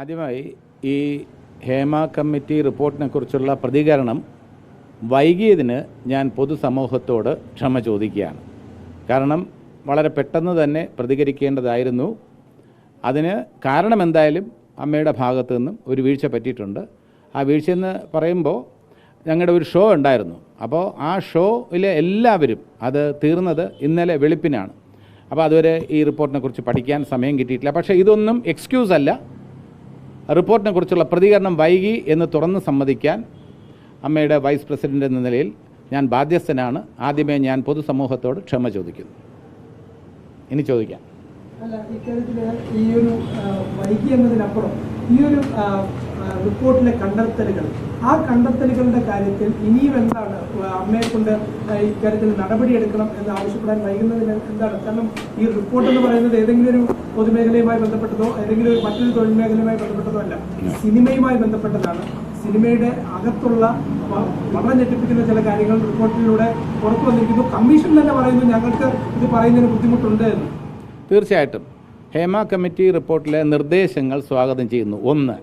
ആദ്യമായി ഈ ഹേമ കമ്മിറ്റി റിപ്പോർട്ടിനെ കുറിച്ചുള്ള പ്രതികരണം വൈകിയതിന് ഞാൻ പൊതുസമൂഹത്തോട് ക്ഷമ ചോദിക്കുകയാണ്. കാരണം വളരെ പെട്ടെന്ന് തന്നെ പ്രതികരിക്കേണ്ടതായിരുന്നു. അതിന് കാരണം എന്തായാലും അമ്മയുടെ ഭാഗത്തു നിന്നും ഒരു വീഴ്ച പറ്റിയിട്ടുണ്ട്. ആ വീഴ്ചയെന്ന് പറയുമ്പോൾ ഞങ്ങളുടെ ഒരു ഷോ ഉണ്ടായിരുന്നു. അപ്പോൾ ആ ഷോയിലെ എല്ലാവരും അത് തീർന്നത് ഇന്നലെ വെളുപ്പിനാണ്. അപ്പോൾ അതുവരെ ഈ റിപ്പോർട്ടിനെ കുറിച്ച് പഠിക്കാൻ സമയം കിട്ടിയിട്ടില്ല. പക്ഷേ ഇതൊന്നും എക്സ്ക്യൂസ് അല്ല. റിപ്പോർട്ടിനെ കുറിച്ചുള്ള പ്രതികരണം വൈകി എന്ന് തുറന്ന് സമ്മതിക്കാൻ അമ്മയുടെ വൈസ് പ്രസിഡന്റ് എന്ന നിലയിൽ ഞാൻ ബാധ്യസ്ഥനാണ്. ആദ്യമേ ഞാൻ പൊതുസമൂഹത്തോട് ക്ഷമ ചോദിക്കുന്നു. ഇനി ചോദിക്കാം. അല്ല ഈ ഒരു വൈകി എന്നതിനപ്പുറം ഈ ഒരു റിപ്പോർട്ടിലെ കണ്ടെത്തലുകൾ. ആ കണ്ടെത്തലുകളുടെ കാര്യത്തിൽ ഇനിയും എന്താണ് അമ്മയെ കൊണ്ട് ഇക്കാര്യത്തിൽ നടപടിയെടുക്കണം എന്ന് ആവശ്യപ്പെടാൻ വൈകുന്നതിന് എന്താണ്? കാരണം ഈ റിപ്പോർട്ട് എന്ന് പറയുന്നത് ഏതെങ്കിലും ഒരു പൊതുമേഖലയുമായി ബന്ധപ്പെട്ടതോ ഏതെങ്കിലും ഒരു മറ്റൊരു തൊഴിൽ മേഖലയുമായി ബന്ധപ്പെട്ടതോ അല്ല. സിനിമയുമായി ബന്ധപ്പെട്ടതാണ്. സിനിമയുടെ അകത്തുള്ള വളരെ ഞെട്ടിപ്പിക്കുന്ന ചില കാര്യങ്ങൾ റിപ്പോർട്ടിലൂടെ പുറത്തു വന്നിരിക്കുന്നു. കമ്മീഷൻ തന്നെ പറയുന്നു ഞങ്ങൾക്ക് ഇത് പറയുന്നതിന് ബുദ്ധിമുട്ടുണ്ട് എന്ന്. തീർച്ചയായിട്ടും. ഹേമ കമ്മിറ്റി റിപ്പോർട്ടിലെ നിർദ്ദേശങ്ങൾ സ്വാഗതം ചെയ്യുന്നു. ഒന്ന്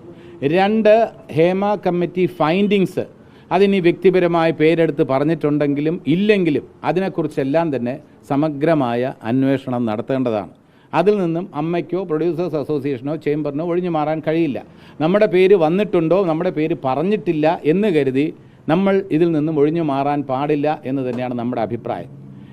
രണ്ട് ഹേമ കമ്മിറ്റി ഫൈൻഡിങ്സ് അതിനി വ്യക്തിപരമായ പേരെടുത്ത് പറഞ്ഞിട്ടുണ്ടെങ്കിലും ഇല്ലെങ്കിലും അതിനെക്കുറിച്ചെല്ലാം തന്നെ സമഗ്രമായ അന്വേഷണം നടത്തേണ്ടതാണ്. അതിൽ നിന്നും അമ്മയ്ക്കോ പ്രൊഡ്യൂസേഴ്സ് അസോസിയേഷനോ ചേംബറിനോ ഒഴിഞ്ഞു മാറാൻ കഴിയില്ല. നമ്മുടെ പേര് വന്നിട്ടുണ്ടോ നമ്മുടെ പേര് പറഞ്ഞിട്ടില്ല എന്ന് കരുതി നമ്മൾ ഇതിൽ നിന്നും ഒഴിഞ്ഞു മാറാൻ പാടില്ല എന്ന് തന്നെയാണ് നമ്മുടെ അഭിപ്രായം.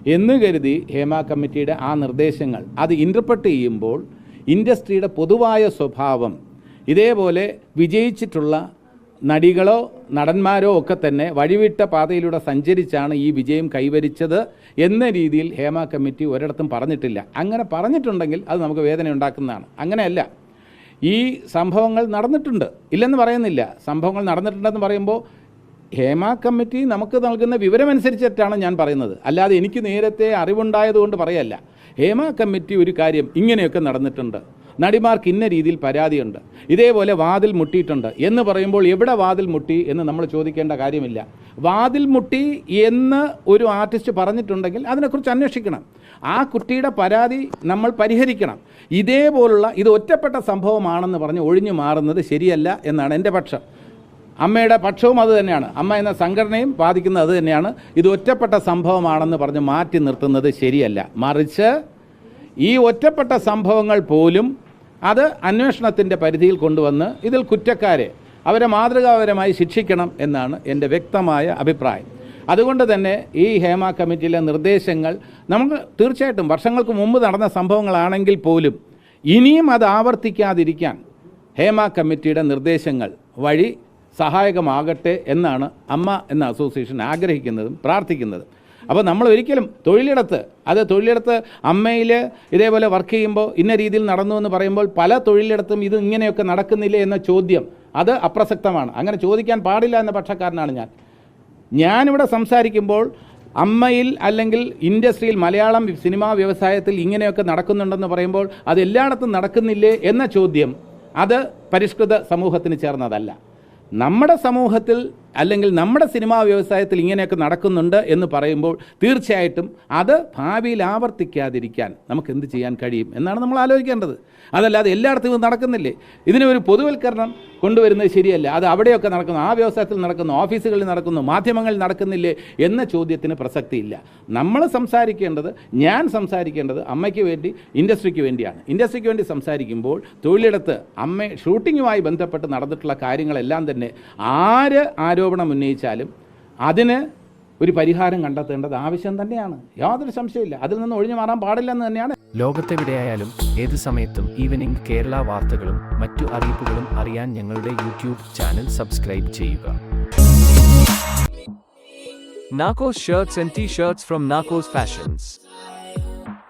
എന്ന് കരുതി ഹേമ കമ്മിറ്റിയുടെ ആ നിർദ്ദേശങ്ങൾ അത് ഇന്റർപ്രട്ട് ചെയ്യുമ്പോൾ ഇൻഡസ്ട്രിയുടെ പൊതുവായ സ്വഭാവം ഇതേപോലെ വിജയിച്ചിട്ടുള്ള നടികളോ നടന്മാരോ ഒക്കെ തന്നെ വഴിവിട്ട പാതയിലൂടെ സഞ്ചരിച്ചാണ് ഈ വിജയം കൈവരിച്ചത് എന്ന രീതിയിൽ ഹേമ കമ്മിറ്റി ഒരിടത്തും പറഞ്ഞിട്ടില്ല. അങ്ങനെ പറഞ്ഞിട്ടുണ്ടെങ്കിൽ അത് നമുക്ക് വേദന ഉണ്ടാക്കുന്നതാണ്. അങ്ങനെയല്ല. ഈ സംഭവങ്ങൾ നടന്നിട്ടുണ്ട്. ഇല്ലെന്ന് പറയുന്നില്ല. സംഭവങ്ങൾ നടന്നിട്ടുണ്ടെന്ന് പറയുമ്പോൾ ഹേമ കമ്മിറ്റി നമുക്ക് നൽകുന്ന വിവരമനുസരിച്ചിട്ടാണ് ഞാൻ പറയുന്നത്. അല്ലാതെ എനിക്ക് നേരത്തെ അറിവുണ്ടായതുകൊണ്ട് പറയല്ല. ഹേമ കമ്മിറ്റി ഒരു കാര്യം ഇങ്ങനെയൊക്കെ നടന്നിട്ടുണ്ട്. നടിമാർക്ക് ഇന്ന രീതിയിൽ പരാതിയുണ്ട്. ഇതേപോലെ വാതിൽ മുട്ടിയിട്ടുണ്ട് എന്ന് പറയുമ്പോൾ എവിടെ വാതിൽ മുട്ടി എന്ന് നമ്മൾ ചോദിക്കേണ്ട കാര്യമില്ല. വാതിൽ മുട്ടി എന്ന് ഒരു ആർട്ടിസ്റ്റ് പറഞ്ഞിട്ടുണ്ടെങ്കിൽ അതിനെക്കുറിച്ച് അന്വേഷിക്കണം. ആ കുട്ടിയുടെ പരാതി നമ്മൾ പരിഹരിക്കണം. ഇതേപോലുള്ള ഇത് ഒറ്റപ്പെട്ട സംഭവമാണെന്ന് പറഞ്ഞ് ഒഴിഞ്ഞു മാറുന്നത് ശരിയല്ല എന്നാണ് എന്റെ പക്ഷം. അമ്മയുടെ പക്ഷവും അത് തന്നെയാണ്. അമ്മ എന്ന സംഘടനയും വാദിക്കുന്നത് അത് തന്നെയാണ്. ഇത് ഒറ്റപ്പെട്ട സംഭവമാണെന്ന് പറഞ്ഞ് മാറ്റി നിർത്തുന്നത് ശരിയല്ല. മറിച്ച് ഈ ഒറ്റപ്പെട്ട സംഭവങ്ങൾ പോലും അത് അന്വേഷണത്തിന്റെ പരിധിയിൽ കൊണ്ടുവന്ന് ഇതിൽ കുറ്റക്കാരെ അവരെ മാതൃകാപരമായി ശിക്ഷിക്കണം എന്നാണ് എന്റെ വ്യക്തമായ അഭിപ്രായം. അതുകൊണ്ട് തന്നെ ഈ ഹേമ കമ്മിറ്റിയിലെ നിർദ്ദേശങ്ങൾ നമുക്ക് തീർച്ചയായിട്ടും വർഷങ്ങൾക്ക് മുമ്പ് നടന്ന സംഭവങ്ങളാണെങ്കിൽ പോലും ഇനിയും അത് ആവർത്തിക്കാതിരിക്കാൻ ഹേമ കമ്മിറ്റിയുടെ നിർദ്ദേശങ്ങൾ വഴി സഹായകമാകട്ടെ എന്നാണ് അമ്മ എന്ന അസോസിയേഷൻ ആഗ്രഹിക്കുന്നതും പ്രാർത്ഥിക്കുന്നതും. അപ്പോൾ നമ്മൾ ഒരിക്കലും തൊഴിലിടത്ത് അത് തൊഴിലിടത്ത് അമ്മയിൽ ഇതേപോലെ വർക്ക് ചെയ്യുമ്പോൾ ഇന്ന രീതിയിൽ നടന്നു എന്ന് പറയുമ്പോൾ പല തൊഴിലിടത്തും ഇത് ഇങ്ങനെയൊക്കെ നടക്കുന്നില്ല എന്ന ചോദ്യം അത് അപ്രസക്തമാണ്. അങ്ങനെ ചോദിക്കാൻ പാടില്ല എന്ന പക്ഷക്കാരനാണ് ഞാൻ. ഞാനിവിടെ സംസാരിക്കുമ്പോൾ അമ്മയിൽ അല്ലെങ്കിൽ ഇൻഡസ്ട്രിയിൽ മലയാളം സിനിമാ വ്യവസായത്തിൽ ഇങ്ങനെയൊക്കെ നടക്കുന്നുണ്ടെന്ന് പറയുമ്പോൾ അത് എല്ലായിടത്തും നടക്കുന്നില്ലേ എന്ന ചോദ്യം അത് പരിഷ്കൃത സമൂഹത്തിന് ചേർന്നതല്ല. നമ്മുടെ സമൂഹത്തിൽ അല്ലെങ്കിൽ നമ്മുടെ സിനിമാ വ്യവസായത്തിൽ ഇങ്ങനെയൊക്കെ നടക്കുന്നുണ്ട് എന്ന് പറയുമ്പോൾ തീർച്ചയായിട്ടും അത് ഭാവിയിൽ ആവർത്തിക്കാതിരിക്കാൻ നമുക്ക് എന്ത് ചെയ്യാൻ കഴിയും എന്നാണ് നമ്മൾ ആലോചിക്കേണ്ടത്. അതല്ലാതെ എല്ലായിടത്തും ഇത് നടക്കുന്നില്ലേ? ഇതിന് ഒരു പൊതുവൽക്കരണം കൊണ്ടുവരുന്നത് ശരിയല്ല. അത് അവിടെയൊക്കെ നടക്കുന്നു ആ വ്യവസായത്തിൽ നടക്കുന്നു ഓഫീസുകളിൽ നടക്കുന്നു മാധ്യമങ്ങളിൽ നടക്കുന്നില്ലേ എന്ന ചോദ്യത്തിന് പ്രസക്തിയില്ല. നമ്മൾ സംസാരിക്കേണ്ടത് ഞാൻ സംസാരിക്കേണ്ടത് അമ്മയ്ക്ക് വേണ്ടി ഇൻഡസ്ട്രിക്ക് വേണ്ടിയാണ്. ഇൻഡസ്ട്രിക്ക് വേണ്ടി സംസാരിക്കുമ്പോൾ തൊഴിലിടത്ത് അമ്മ ഷൂട്ടിങ്ങുമായി ബന്ധപ്പെട്ട് നടന്നിട്ടുള്ള കാര്യങ്ങളെല്ലാം തന്നെ ആര് ആരോപണം ഉന്നയിച്ചാലും അതിന് ഒരു പരിഹാരം കണ്ടെത്തേണ്ടത് ആവശ്യം തന്നെയാണ്. യാതൊരു സംശയമില്ല അതിൽ നിന്ന് ഒഴിഞ്ഞു മാറാൻ പാടില്ലെന്ന് തന്നെയാണ്. ലോകത്തെവിടെയായാലും ഏത് സമയത്തും ഈവനിംഗ് കേരള വാർത്തകളും മറ്റു അറിയിപ്പുകളും അറിയാൻ ഞങ്ങളുടെ യൂട്യൂബ് ചാനൽ സബ്സ്ക്രൈബ് ചെയ്യുക. Narcos shirts and t-shirts from Narcos Fashions.